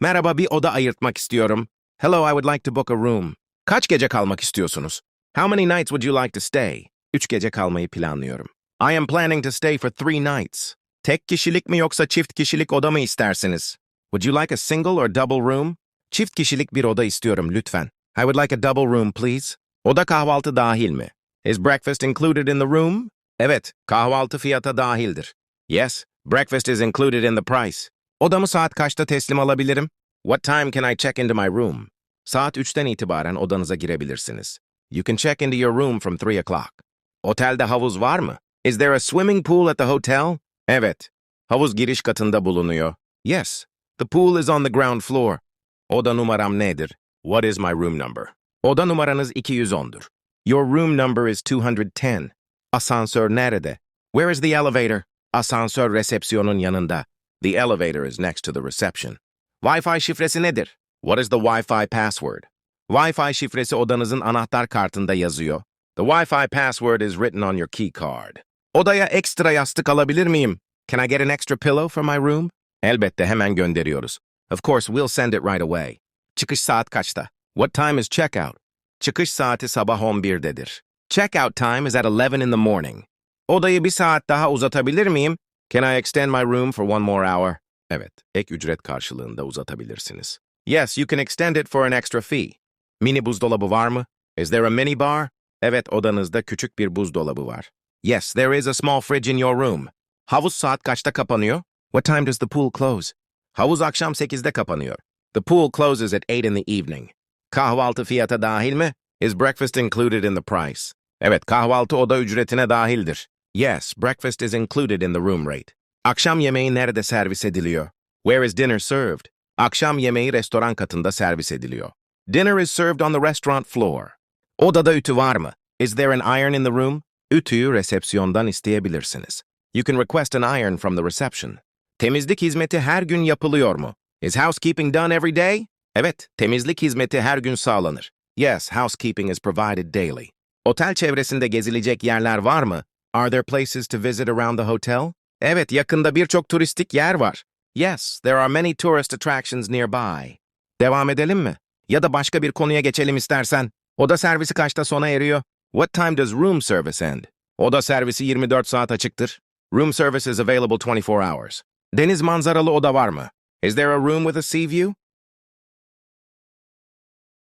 Merhaba bir oda ayırtmak istiyorum. Hello, I would like to book a room. Kaç gece kalmak istiyorsunuz? How many nights would you like to stay? Üç gece kalmayı planlıyorum. I am planning to stay for three nights. Tek kişilik mi yoksa çift kişilik oda mı istersiniz? Would you like a single or double room? Çift kişilik bir oda istiyorum lütfen. I would like a double room please. Oda kahvaltı dahil mi? Is breakfast included in the room? Evet, kahvaltı fiyata dahildir. Yes, breakfast is included in the price. Odamı saat kaçta teslim alabilirim? What time can I check into my room? Saat 3'ten itibaren odanıza girebilirsiniz. You can check into your room from 3 o'clock. Otelde havuz var mı? Is there a swimming pool at the hotel? Evet. Havuz giriş katında bulunuyor. Yes. The pool is on the ground floor. Oda numaram nedir? What is my room number? Oda numaranız 210'dur. Your room number is 210. Asansör nerede? Where is the elevator? Asansör resepsiyonun yanında. The elevator is next to the reception. Wi-Fi şifresi nedir? What is the Wi-Fi password? Wi-Fi şifresi odanızın anahtar kartında yazıyor. The Wi-Fi password is written on your key card. Odaya ekstra yastık alabilir miyim? Can I get an extra pillow for my room? Elbette hemen gönderiyoruz. Of course, we'll send it right away. Çıkış saat kaçta? What time is checkout? Çıkış saati sabah 11'dedir. Checkout time is at 11 in the morning. Odayı bir saat daha uzatabilir miyim? Can I extend my room for one more hour? Evet, ek ücret karşılığında uzatabilirsiniz. Yes, you can extend it for an extra fee. Mini buzdolabı var mı? Is there a mini bar? Evet, odanızda küçük bir buzdolabı var. Yes, there is a small fridge in your room. Havuz saat kaçta kapanıyor? What time does the pool close? Havuz akşam 8'de kapanıyor. The pool closes at 8 in the evening. Kahvaltı fiyata dahil mi? Is breakfast included in the price? Evet, kahvaltı oda ücretine dahildir. Yes, breakfast is included in the room rate. Akşam yemeği nerede servis ediliyor? Where is dinner served? Akşam yemeği restoran katında servis ediliyor. Dinner is served on the restaurant floor. Odada ütü var mı? Is there an iron in the room? Ütüyü resepsiyondan isteyebilirsiniz. You can request an iron from the reception. Temizlik hizmeti her gün yapılıyor mu? Is housekeeping done every day? Evet, temizlik hizmeti her gün sağlanır. Yes, housekeeping is provided daily. Otel çevresinde gezilecek yerler var mı? Are there places to visit around the hotel? Evet, yakında birçok turistik yer var. Yes, there are many tourist attractions nearby. Devam edelim mi? Ya da başka bir konuya geçelim istersen. Oda servisi kaçta sona eriyor? What time does room service end? Oda servisi 24 saat açıktır. Room service is available 24 hours. Deniz manzaralı oda var mı? Is there a room with a sea view?